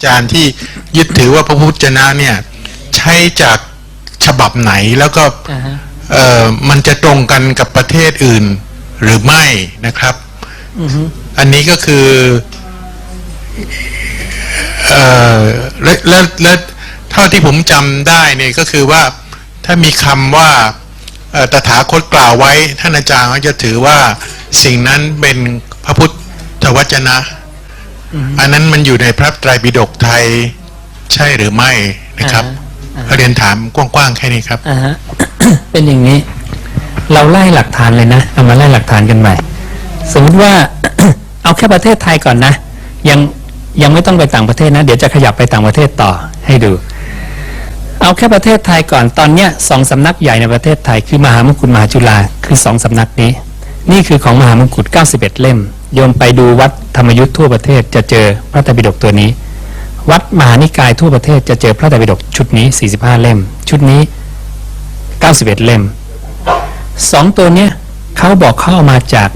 อาจารย์ที่ยึดถือว่าพระพุทธเจ้าเนี่ย ใช้จากฉบับไหนแล้วก็อ่าฮะเอ่อมันจะตรงกันกับประเทศอื่นหรือไม่นะครับอือฮึอันนี้ก็คือเอ่อและและและเท่าที่ผมจำได้เนี่ยก็คือว่าถ้ามีคำว่าเอ่อตถาคตกล่าวไว้ ท่านอาจารย์ก็จะถือว่าสิ่งนั้นเป็นพระพุทธวจนะ อันนั้นมันอยู่ในพระไตรปิฎกไทยใช่หรือไม่นะครับอ่าฮะเรียนถามกว้างๆแค่นี้ครับอ่าฮะเป็นอย่างนี้ เราไล่หลักฐานเลยนะเอามาไล่หลักฐานกันใหม่สมมติว่าเอาแค่ประเทศไทยก่อนนะ ยังยังไม่ต้องไปต่างประเทศนะ เดี๋ยวจะขยับไปต่างประเทศต่อให้ดู เอาแค่ประเทศไทยก่อนตอนเนี้ยสองสำนักใหญ่ในประเทศไทยคือมหามงกุฎมหาจุฬาคือสองสำนักนี้ นี่คือของมหามงกุฎ91 เล่ม โยมไปดูวัดธรรมยุทธ์ทั่วประเทศจะเจอพระไตรปิฎกตัวนี้ วัดมหานิกายทั่วประเทศจะเจอพระไตรปิฎกชุดนี้ 45 เล่ม ชุดนี้ 91 เล่มสองตัวเนี้ยเขาบอกเขาเอามาจาก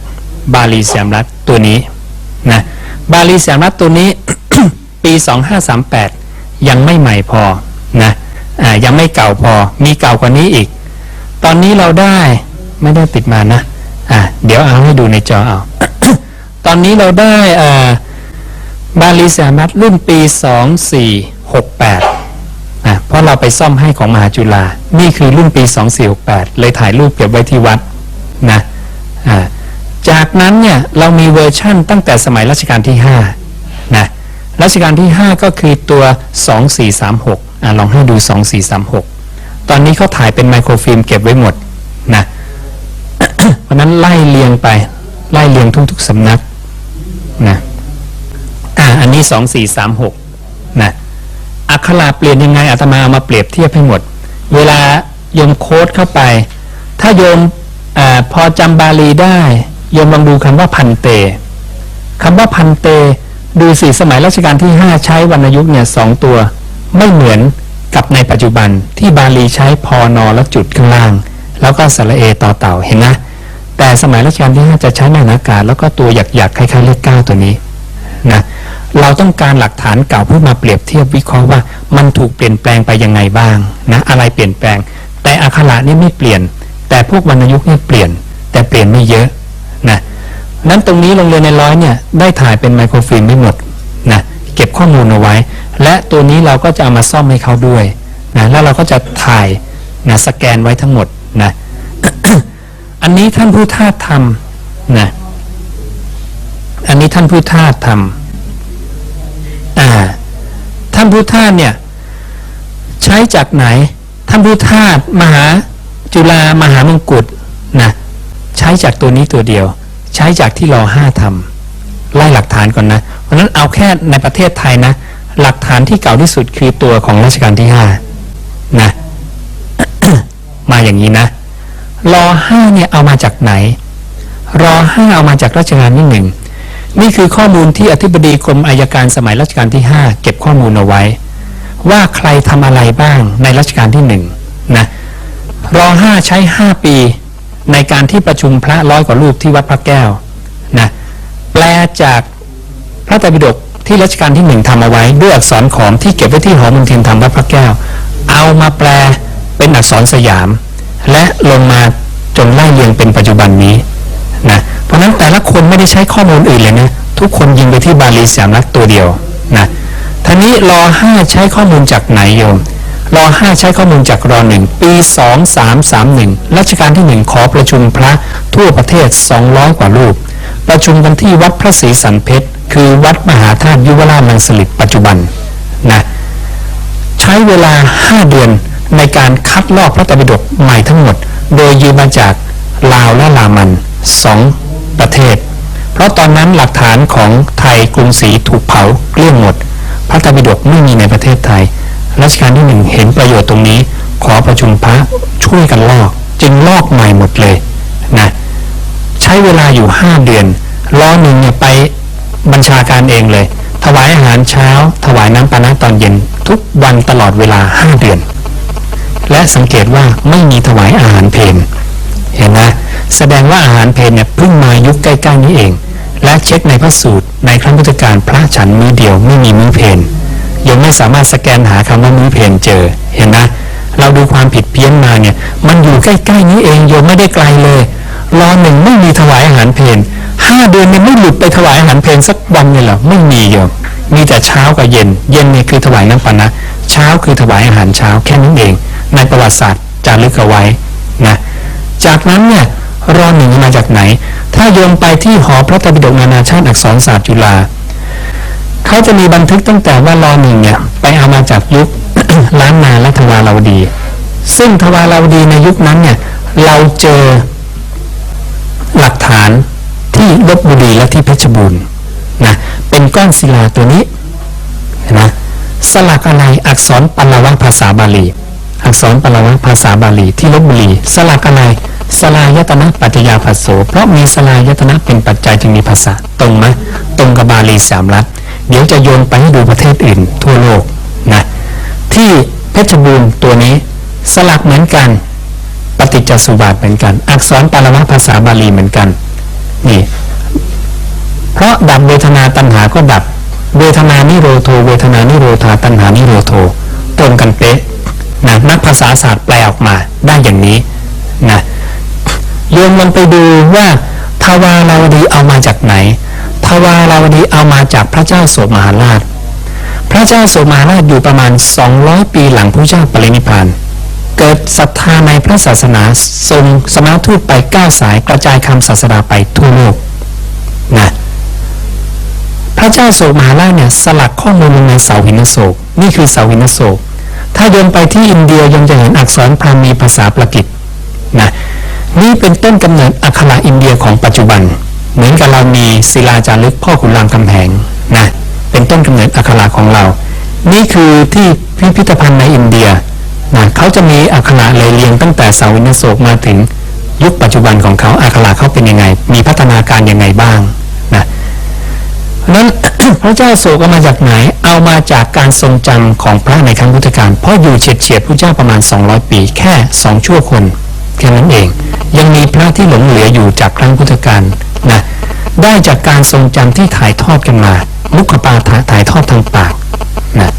บาลีแสมรัฐตัวนี้นะบาลีแสมรัฐตัวนี้ ปี 2538 ยังไม่ใหม่พอนะอ่ายังไม่เก่าพอมีเก่ากว่านี้อีก ตอนนี้เราได้ไม่ได้ติดมานะอ่าเดี๋ยวเอาให้ดูในจอเอา ตอนนี้เราได้อ่าบาลีแสมรัฐรุ่นปี 2468อะเพราะเราไปซ่อมให้ของมหาจุฬานี่คือรุ่นปี 2468 เลยถ่ายรูปเก็บไว้ที่วัดนะจากนั้นเนี่ยเรามีเวอร์ชั่นตั้งแต่สมัยรัชกาลที่5นะรัชกาลที่ 5 ก็คือตัว 2436อะลองให้ดู 2436 ตอนนี้เขาถ่ายเป็นไมโครฟิล์มเก็บไว้หมดนะเพราะนั้นไล่เรียงไปไล่เรียงทุกๆสำนัก นะอ่าอันนี้2436นะอักขระเปลี่ยนยังไงอาตมาเอามาเปรียบเทียบให้หมด เวลาโยมโค้ดเข้าไป ถ้าโยมอพอจำบาลีได้โยมลองดูคำว่าพันเตคำว่าพันเต ดูสิสมัยรัชกาลที่ 5 ใช้วรรณยุกต์เนี่ยสองตัว ไม่เหมือนกับในปัจจุบันที่บาลีใช้พอนอแล้วจุดข้างล่าง แล้วก็สระเอต่อเต่าเห็นนะ แต่สมัยรัชกาลที่5จะใช้แม่นอากาศแล้วก็ตัวหยักๆคล้ายๆเลขเก้าตัวนี้นะเราต้องการหลักฐานเก่าเพื่อมาเปรียบเทียบวิเคราะห์ว่า มันถูกเปลี่ยนแปลงไปยังไงบ้างนะอะไรเปลี่ยนแปลง แต่อักขระนี่ไม่เปลี่ยน แต่พวกวรรณยุกต์นี่เปลี่ยน แต่เปลี่ยนไม่เยอะนะนั้นตรงนี้โรงเรียนในร้อยเนี่ยได้ถ่ายเป็นไมโครฟิล์มไม่หมดนะเก็บข้อมูลเอาไว้ และตัวนี้เราก็จะเอามาซ่อมให้เขาด้วยนะแล้วเราก็จะถ่ายนะสแกนไว้ทั้งหมดนะ อันนี้ท่านผู้ทาสทำนะอันนี้ท่านผู้ทาสทำอ่าท่านผู้ทาสเนี่ย ใช้จากไหน ท่านผู้ทาสมหาจุฬามหามงกุฎนะใช้จากตัวนี้ตัวเดียว ใช้จากที่รอห้าทำไล่หลักฐานก่อนนะ เพราะฉะนั้นเอาแค่ในประเทศไทยนะ หลักฐานที่เก่าที่สุดคือตัวของรัชกาลที่ห้านะมาอย่างนี้นะ รอห้าเนี่ยเอามาจากไหน รอห้าเอามาจากรัชกาลที่หนึ่งนี่คือข้อมูลที่อธิบดีกรมอายการสมัยรัชกาลที่ 5 เก็บข้อมูลเอาไว้ ว่าใครทำอะไรบ้างในรัชกาลที่1นะรอ5ใช้ 5 ปีในการที่ประชุมพระร้อยกว่ารูปที่วัดพระแก้วนะแปลจากพระไตรปิฎกที่รัชกาลที่หนึ่งทำเอาไว้ด้วยอักษรขอมที่เก็บไว้ที่หอมนเทียนธรรมวัดพระแก้ว เอามาแปลเป็นอักษรสยาม และลงมาจนไล่เรียงเป็นปัจจุบันนี้นะเพราะฉะนั้นแต่ละคนไม่ได้ใช้ข้อมูลอื่นเลยนะทุกคนยิงไปที่บาลีสามรักตัวเดียวนะท่านี้รอห้าใช้ข้อมูลจากไหนโยมรอห้าใช้ข้อมูลจากรอหนึ่งปีสองสามสามหนึ่งรัชกาลที่หนึ่งขอประชุมพระทั่วประเทศสองร้อยกว่ารูป ประชุมกันที่วัดพระศรีสันเพชรคือวัดมหาธาตุยุวราชมังสลิดปัจจุบันนะใช้เวลา5เดือน ในการคัดลอกพระไตรปิฎกใหม่ทั้งหมด โดยยืมมาจากลาวและลามันสองประเทศ เพราะตอนนั้นหลักฐานของไทยกรุงศรีถูกเผาเกลี้ยงหมด พระไตรปิฎกไม่มีในประเทศไทย รัชกาลที่หนึ่งเห็นประโยชน์ตรงนี้ ขอประชุมพระช่วยกันลอก จึงลอกใหม่หมดเลยนะใช้เวลาอยู่5เดือนล้อหนึ่งเนี่ยไปบัญชาการเองเลย ถวายอาหารเช้า ถวายน้ำปานะตอนเย็น ทุกวันตลอดเวลา5เดือน และสังเกตว่าไม่มีถวายอาหารเพนเห็นนะแสดงว่าอาหารเพนเนี่ยเพิ่งมายุคใกล้ๆนี้เอง และเช็คในพระสูตรในครั้งพุทธกาลพระฉันมือเดียวไม่มีมือเพนยังไม่สามารถสแกนหาคำว่ามือเพนเจอเห็นไหมเราดูความผิดเพี้ยนมาเนี่ยมันอยู่ใกล้ๆนี้เองโยมไม่ได้ไกลเลยรอหนึ่งไม่มีถวายอาหารเพนห้าเดือนเนี่ยไม่หลุดไปถวายอาหารเพนสักวันเลยเหรอไม่มีโยมมีแต่เช้ากับเย็น เย็นเนี่ยคือถวายน้ำปานะ เช้าคือถวายอาหารเช้าแค่นั้นเอง ในประวัติศาสตร์จารึกเอาไว้นะจากนั้นเนี่ยรอหนึ่งมาจากไหน ถ้าโยมไปที่หอพระตรปิฎกนานาชาติอักษรศาสตร์จุฬาเขาจะมีบันทึกตั้งแต่ว่ารอหนึ่งเนี่ยไปเอามาจากยุคล้านนาและทวาราวดี ซึ่งทวาราวดีในยุคนั้นเนี่ยเราเจอหลักฐานที่ลบบุรีและที่เพชรบูรณ์นะเป็นก้อนศิลาตัวนี้นะสลักอะไรอักษรปลวะภาษาบาลี อักษรปลวะภาษาบาลีที่ลบบุรีสลักอะไรสลายตนะปัจจยาภัสโสเพราะมีสลายตนะเป็นปัจจัยจึงมีภาษาตรงไหมตรงกับบาลีสามรัฐ เดี๋ยวจะโยนไปให้ดูประเทศอื่น ทั่วโลกนะที่เพชรบูรณ์ตัวนี้ สลักเหมือนกัน ปฏิจจสุบาทเหมือนกัน อักษรปรมภาษาบาลีเหมือนกันนี่เพราะดับเวทนาตัณหาก็ดับ เวทนานิโรโท เวทนานิโรธาตัณหานิโรโทตรงกันเป๊ะ นะนักภาษาศาสตร์แปลออกมาได้อย่างนี้นะโยมลองไปดูว่าทวาราวดีเอามาจากไหนทวาราวดีเอามาจากพระเจ้าโสมหาราช พระเจ้าโสมหาราชอยู่ประมาณ 200 ปีหลังพระเจ้าปรินิพพานเกิดศรัทธาในพระศาสนาทรงสมาทูตไปก้าสายกระจายคำศาสนาไปทั่วโลกนะพระเจ้าโศกมหาราชเนี่ยสลักข้อมูลลงในเสาหินโศก นี่คือเสาหินโศก ถ้าโยมไปที่อินเดียโยมจะเห็นอักษรพราหมีภาษาปรกิตนะนี่เป็นต้นกำเนิดอักขระอินเดียของปัจจุบัน เหมือนกับเรามีศิลาจารึกพ่อขุนรามคำแหงนะเป็นต้นกำเนิดอักขระของเรา นี่คือที่พิพิธภัณฑ์ในอินเดียนะเขาจะมีอักขระเลยเรียงตั้งแต่สาหินโศกมาถึงยุคปัจจุบันของเขาอักขระเขาเป็นยังไง มีพัฒนาการยังไงบ้างนะ เพราะนั้นพระเจ้าโศกเอามาจากไหน เอามาจากการทรงจำของพระในครั้งพุทธกาลเพราะอยู่เฉียดเฉียดพระเจ้าประมาณ 200 ปีแค่สองชั่วคนแค่นั้นเอง ยังมีพระที่หลงเหลืออยู่จากครั้งพุทธกาลนะได้จากการทรงจำที่ถ่ายทอดกันมามุขปาฐะถ่ายทอดทางปากนะ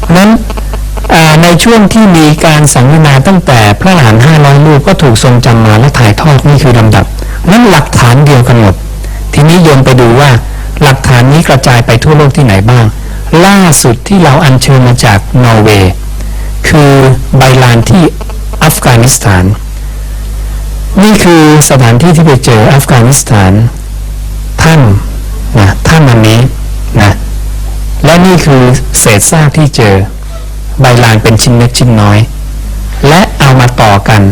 เพราะนั้นในช่วงที่มีการสังวนาตั้งแต่พระหันห้าร้อยรูปก็ถูกทรงจำมาและถ่ายทอดนี่คือลำดับนั้นหลักฐานเดียวกันหมดทีนี้โยมไปดูว่าานนี้กระจายไปทั่วโลกที่ไหนบ้าง ล่าสุดที่เราอัญเชิญมาจากนอร์เวย์คือใบลานที่อัฟกานิสถาน นี่คือสถานที่ที่ไปเจออัฟกานิสถานถ้ำนะถ้ำอันนี้นะและนี่คือเศษซากที่เจอใบลานเป็นชิ้นเล็กชิ้นน้อย และเอามาต่อกัน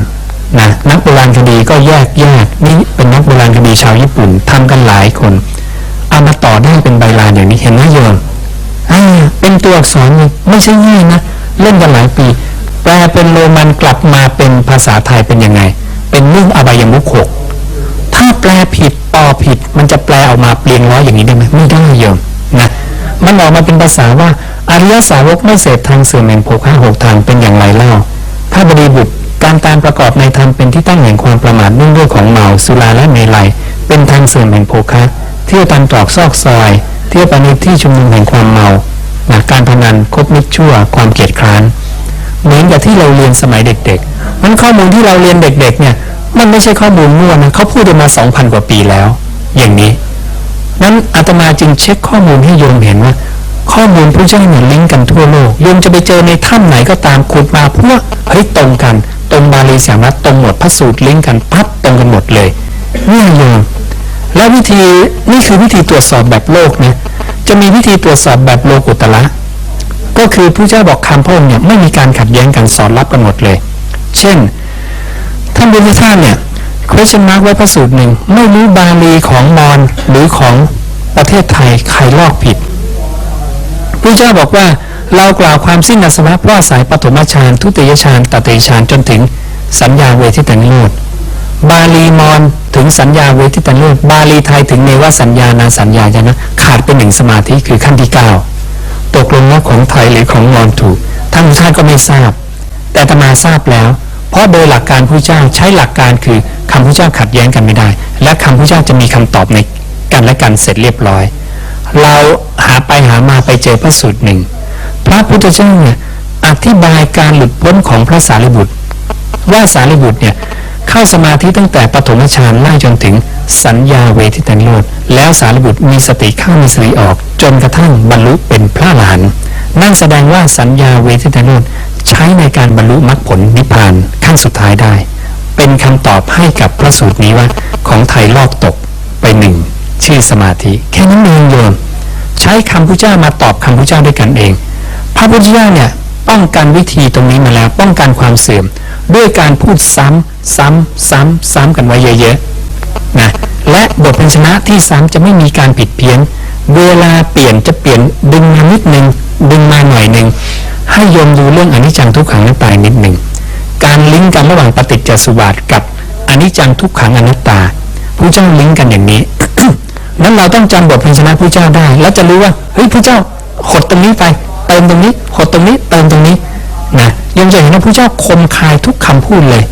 นะนักโบราณคดีก็แยกแยกนี่เป็นนักโบราณคดีชาวญี่ปุ่นทำกันหลายคน เอามาต่อได้เป็นใบลานอย่างนี้เห็นไหมโยมอ่าเป็นตัวอักษรไม่ใช่ง่ายนะเล่นกันหลายปี แปลเป็นโรมันกลับมาเป็นภาษาไทยเป็นยังไง เป็นนุ่งอบายมุขหกถ้าแปลผิดต่อผิด มันจะแปลออกมาเปลี่ยนร้อยอย่างนี้ได้ไหมไม่ได้โยมนะมันออกมาเป็นภาษาว่าอริยสาวกไม่เสพทางเสื่อมแห่งโภคาหกทางเป็นอย่างไรเล่าพระบดีบุตรการตามประกอบในธรรมเป็นที่ตั้งแห่งความประมาทเนื่องด้วยของเมาสุราและเมลัยเป็นทางเสื่อมแห่งโภคะ เที่ยวตามตรอกซอกซอย เที่ยวไปในที่ชุมนุมแห่งความเมาหนะกการพนันคบมิตรชั่ว ความเกลียดคร้านเหมือนกับที่เราเรียนสมัยเด็กๆมันข้อมูลที่เราเรียนเด็กๆเนี่ยมันไม่ใช่ข้อมูลมั่วนะเขาพูดกันมา 2,000 กว่าปีแล้ว อย่างนี้ นั้นอาตมาจึงเช็คข้อมูลให้โยมเห็นว่า ข้อมูลพระเจ้าเนี่ยลิงก์กันทั่วโลกโยมจะไปเจอในถ้ำไหนก็ตามขุดมาพวกเฮ้ยตรงกัน ตรงบาลีสามรัฐตรงหมดพระสูตรลิงก์กันปั๊บตรงกันหมดเลยนี่โยม และวิธีนี่คือวิธีตรวจสอบแบบโลกนะจะมีวิธีตรวจสอบแบบโลกุตละก็คือผู้เจ้าบอกคำพระองค์เนี่ยไม่มีการขัดแย้งกันสอนรับกันหมดเลย เช่น ท่านบุญท่านเนี่ย question mark ไว้พระสูตรหนึ่งไม่รู้บาลีของมอญหรือของประเทศไทยใครลอกผิดพระเจ้าบอกว่าเรากล่าวความสิ้นอาสวะเพราะอายปฐมฌานทุติยฌานตติยฌานจนถึงสัญญาเวทิตานิโรธบาลีมอญ ถึงสัญญาเวทิตานิโรธบาลีไทยถึงเนวสัญญานาสัญญาญานะขาดไปหนึ่งสมาธิคือขั้นที่เก้าตกลงว่าของไทยหรือของมอญถูกท่านท่านก็ไม่ทราบ แต่ตมาทราบแล้ว เพราะโดยหลักการพระเจ้าใช้หลักการคือคำพระเจ้าขัดแย้งกันไม่ได้ และคำพระเจ้าจะมีคำตอบในกันและกันเสร็จเรียบร้อย เราหาไปหามาไปเจอพระสูตรหนึ่งพระพุทธเจ้าเนี่ยอธิบายการหลุดพ้นของพระสารีบุตร ว่าสารีบุตรเนี่ย เข้าสมาธิตั้งแต่ปฐมฌานไล่จนถึงสัญญาเวทิตานิโรธแล้วสารบุตรมีสติเข้ามีสติออก จนกระทั่งบรรลุเป็นพระอรหันนั่นแสดงว่าสัญญาเวทิตานิโรธใช้ในการบรรลุมรรคผลนิพพานขั้นสุดท้ายได้ เป็นคำตอบให้กับพระสูตรนี้ว่าของไทยลอกตกไปหนึ่งชื่อสมาธิ แค่นั้นเองโยมใช้คำพุทธเจ้ามาตอบคำพุทธเจ้าด้วยกันเอง พระพุทธเจ้าเนี่ยป้องกันวิธีตรงนี้มาแล้วป้องกันความเสื่อม ด้วยการพูดซ้ำซ้ำซ้ำซ้ำกันไว้เยอะๆนะและบทพันชนะที่ซ้ำจะไม่มีการผิดเพี้ยน เวลาเปลี่ยนจะเปลี่ยนดึงมานิดนึงดึงมาหน่อยหนึ่งให้โยมดูเรื่องอนิจจังทุกขังนัตตานิดหนึ่งการลิงก์กันระหว่างปฏิจจสุบาทกับอนิจจังทุกขังอนัตตาผู้เจ้าลิงก์กันอย่างนี้นั้นเราต้องจำบทพันชนะผู้เจ้าได้ แล้วจะรู้ว่าเฮ้ยผู้เจ้าหดตรงนี้ไป เติมตรงนี้หดตรงนี้เติมตรงนี้นะ โยมจะเห็นว่าผู้เจ้าคมคายทุกคำพูดเลย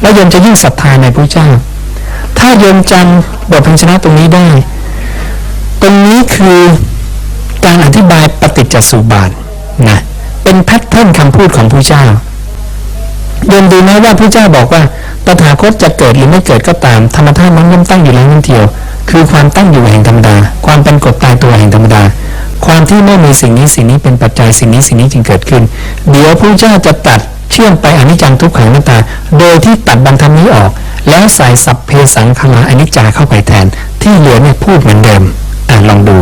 แล้วโยมจะยิ่งศรัทธาในผู้เจ้า ถ้าโยมจำบทพันชนะตรงนี้ได้ ตรงนี้คือการอธิบายปฏิจจสุบาทนะเป็นแพทเทิร์นคำพูดของผู้เจ้าโยมดูนะว่าผู้เจ้าบอกว่าตถาคตจะเกิดหรือไม่เกิดก็ตาม ธรรมธาตุนั้นย่อมตั้งอยู่แล้วนั่นเดียว คือความตั้งอยู่แห่งธรรมดา ความเป็นกฎตายตัวแห่งธรรมดา ความที่ไม่มีสิ่งนี้สิ่งนี้เป็นปัจจัยสิ่งนี้สิ่งนี้จึงเกิดขึ้น เดี๋ยวผู้เจ้าจะตัดเชื่อมไปอนิจจังทุกขังนัตตา โดยที่ตัดบรรทัดนี้ออก แล้วใส่สัพเพสังขารอนิจจาเข้าไปแทน ที่เหลือเนี่ยพูดเหมือนเดิมอะลองดู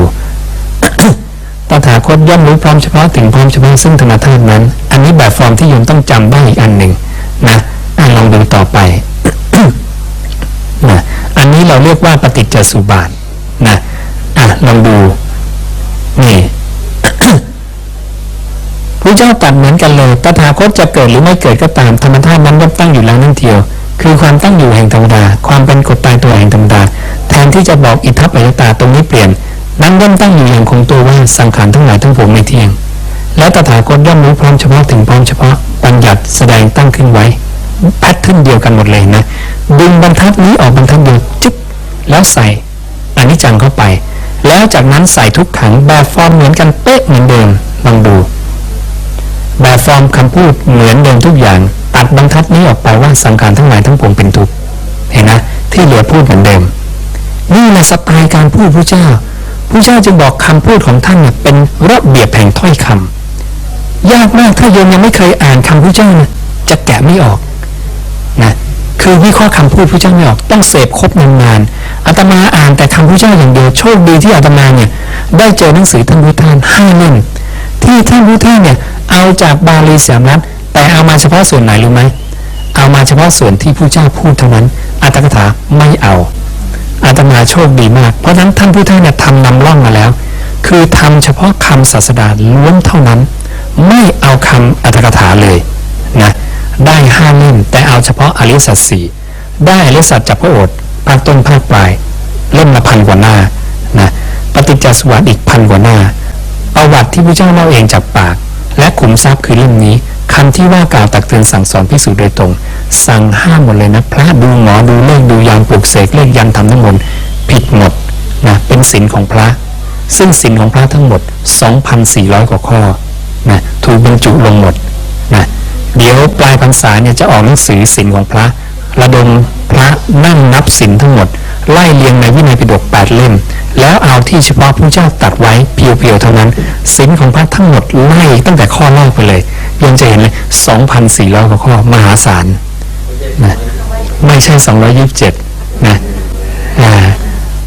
ตถาคตย่อมรู้พร้อมเฉพาะถึงพร้อมเฉพาะซึ่งธรรมธาตุนั้น อันนี้แบบฟอร์มที่โยมต้องจำได้อีกอันหนึ่งนะอะลองดูต่อไปนะอันนี้เราเรียกว่าปฏิจจสุบาทนะอะลองดูนี่ พ ระเจ้าตัดเหมือนกันเลยตถาคตจะเกิดหรือไม่เกิดก็ตามธรรมธาตุนั้นย่อมตั้งอยู่แล้วนั่นเทียว คือความตั้งอยู่แห่งธรรมดา ความเป็นกฎตายตัวแห่งธรรมดา แทนที่จะบอกอิทัปปัจจตาตรงนี้เปลี่ยน นั้นย่อมตั้งอยู่อย่างคงตัวว่าสังขารทั้งหลายทั้งปวงไม่เที่ยง และตถาคตย่อมรู้พร้อมเฉพาะถึงพร้อมเฉพาะบัญญัติแสดงตั้งขึ้นไว้แพทเทิร์นเดียวกันหมดเลยนะ ดึงบรรทัดนี้ออกบรรทัดเดียวจึ๊บแล้วใส่อนิจจังเข้าไป แล้วจากนั้นใส่ทุกขังแบบฟอร์มเหมือนกันเป๊ะเหมือนเดิมลองดู ฟอร์มคำพูดเหมือนเดิมทุกอย่าง ตัดบรรทัดนี้ออกไปว่าสังขารทั้งหลายทั้งปวงเป็นทุกข์เห็นนะที่เหลือพูดเหมือนเดิม นี่แหละสไตล์การพูดพระเจ้าพระเจ้าจึงบอกคำพูดของท่านเนี่ยเป็นระเบียบแห่งถ้อยคำยากมากถ้าโยมยังไม่เคยอ่านคำพระเจ้านะจะแกะไม่ออกนะคือวิเคราะห์คำพูดพระเจ้าไม่ออกต้องเสพครบนานๆอาตมาอ่านแต่คำพระเจ้าอย่างเดียวโชคดีที่อาตมาเนี่ยได้เจอหนังสือท่านพุทธานห้าเล่มที่ท่านพุทธานเนี่ย เอาจากบาลีสามนัตแต่เอามาเฉพาะส่วนไหนรู้ไหมเอามาเฉพาะส่วนที่ผู้เจ้าพูดเท่านั้นอัตถกถาไม่เอาอาตมาโชคดีมาก เพราะฉะนั้นท่านผู้ท่านเนี่ยทำนำร่องมาแล้ว คือทำเฉพาะคำศาสดาล้วนเท่านั้น ไม่เอาคำอัตถกถาเลยนะได้ห้าเล่มแต่เอาเฉพาะอริสัจสี่ได้อริสัจจากพระโอษฐ์ภาคต้นภาคปลายเล่มละพันกว่าหน้านะปฏิจจสวัสดิ์อีกพันกว่าหน้าประวัติที่พระเจ้าเล่าเองจากปาก และขุมทรัพย์คือเล่มนี้คำที่ว่ากล่าวตักเตือนสั่งสอนพิสูจน์โดยตรง สั่งห้ามหมดเลยนะ พระดูหมอดูเลขดูยามปลูกเสกเลขยันทำทั้งหมดผิดหมดนะเป็นศีลของพระ ซึ่งศีลของพระทั้งหมด 2,400 กว่าข้อนะถูกบรรจุลงหมดนะเดี๋ยวปลายพรรษาเนี่ยจะออกหนังสือศีลของพระ ระดมพระนั่งนับศีลทั้งหมด ไล่เรียงในวินัยปิฎกแปดเล่ม แล้วเอาที่เฉพาะผู้เจ้าตัดไว้เพียวๆเท่านั้นสินของพระทั้งหมดไล่ตั้งแต่ข้อแรกไปเลยยังจะเห็นเลย 2,400 กว่าข้อมหาศาลนะไม่ใช่ 227 นะอ่า